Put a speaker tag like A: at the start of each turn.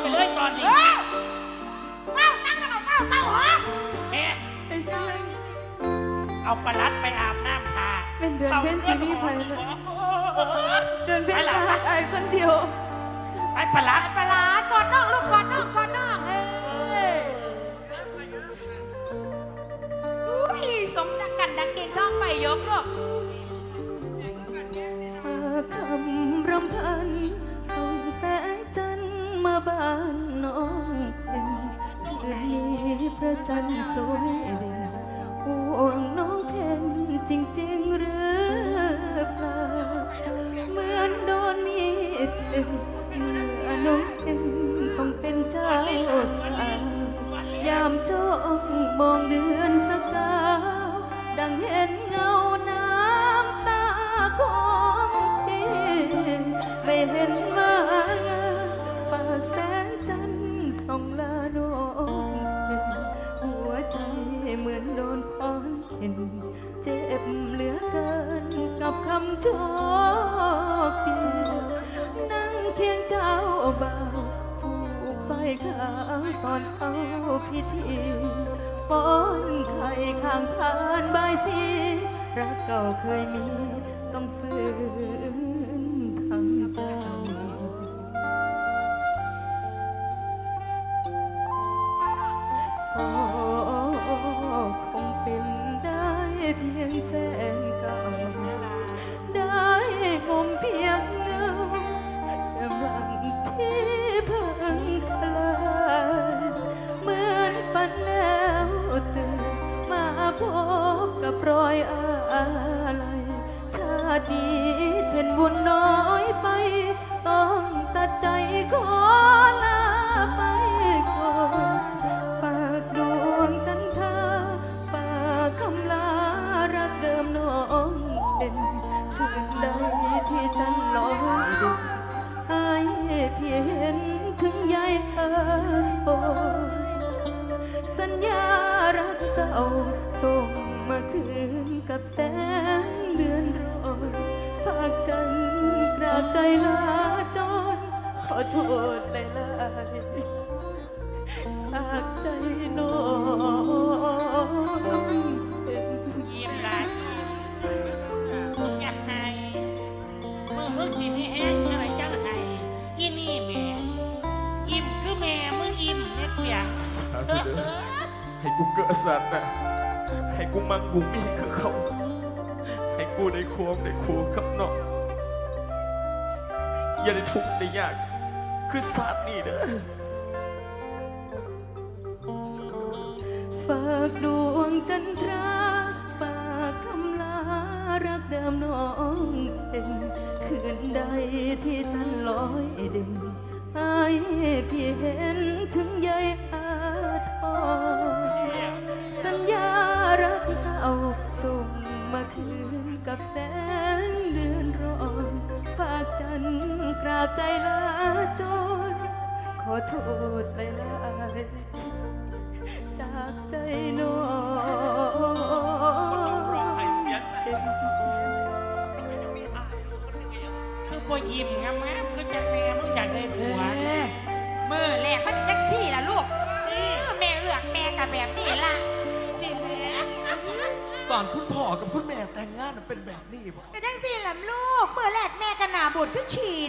A: ไปเลยตอนนี้
B: เฮ้ยเฝ้าสั่งแล้วก็เฝ้าเต้าหอ
A: เอ๊ะ
C: ไอ้เสียง
A: เอาปลาลัดไปอาบน้ำทา
C: เป็นเดือนเพ็ญสิริไพเลย
A: เออ
C: เดินเป็นทหารไอ้คนเดียว
A: ไปปลาลัด
B: ปลาร้ากอดน้องลูกกอดน้องกอดน้องเอ้ยอุ้ยสมดังกันดังกินท้องไปยกลูก
C: กันสวยเด่นห่วงน้องเพ็ญจริง ๆ หรือเปล่าเหมือนโดนมีดเมเมื่อน้องเพ็ญต้องเป็นเจ้าสาวยามจ้องมองเดือนสกาวดังเห็นเงาน้ำตาของพี่ไม่เห็นว่าปากแสงจันทร์ส่องลาโน เหมือนโดนค้อนเข็นเจ็บเหลือเกินกับคำโชคดีนั่งเคียงเจ้าเบาผูกไฟขาวตอนเอาพิธีป้อนไข่ข้างผ่านใบสีรักเก่าเคยมีต้องฝืนทำใจ ส่งมาคืนกับแสงเดือนรอยฝากจันกราบใจลาจรขอโทษหลายๆจากใจน้องเป็น
A: ยิ้มหลายยิ้มอย่าให้เมื่อมึงสิมีแห้งอะไรจังให้อีนี่แม่ยิ้มคือแม่มึงยิ้มเน็ดเปียง
D: สาธุเด้อให้กูเกิดสัตว์นะ ให้กูมังกูมีคือเขา ให้กูได้ควงได้คู่กับน้องอย่าได้ทุกข์ได้ยาก คือศาสตร์นี่เด้อ
C: ฝากดวงจันทราฝากคำลารักเดิมน้องเป็นคืนใดที่จันลอยเด่นให้พี่เห็นถึงใยอาทร ส่งมาคืนกับแสงเดือนร้อนฝากจันทร์กราบใจลาจรขอโทษหลายๆจากใจน้อง
A: คือพอยิ้มงามๆคือจังแม่มึงอยากได้ผัว
B: เมื่อแรกมันจะจังสี่ล่ะลูกเออแม่เลือกแม่กับแบบนี้ล่ะจริงแม่่
E: อนคุณพ่อกับคุณแม่แต่งงานน่ะเป็นแบบนี้บ่
B: ก็จังสี่ล่ะลูกเมื่อแรกแม่กันหนาบดขึ้นฉีด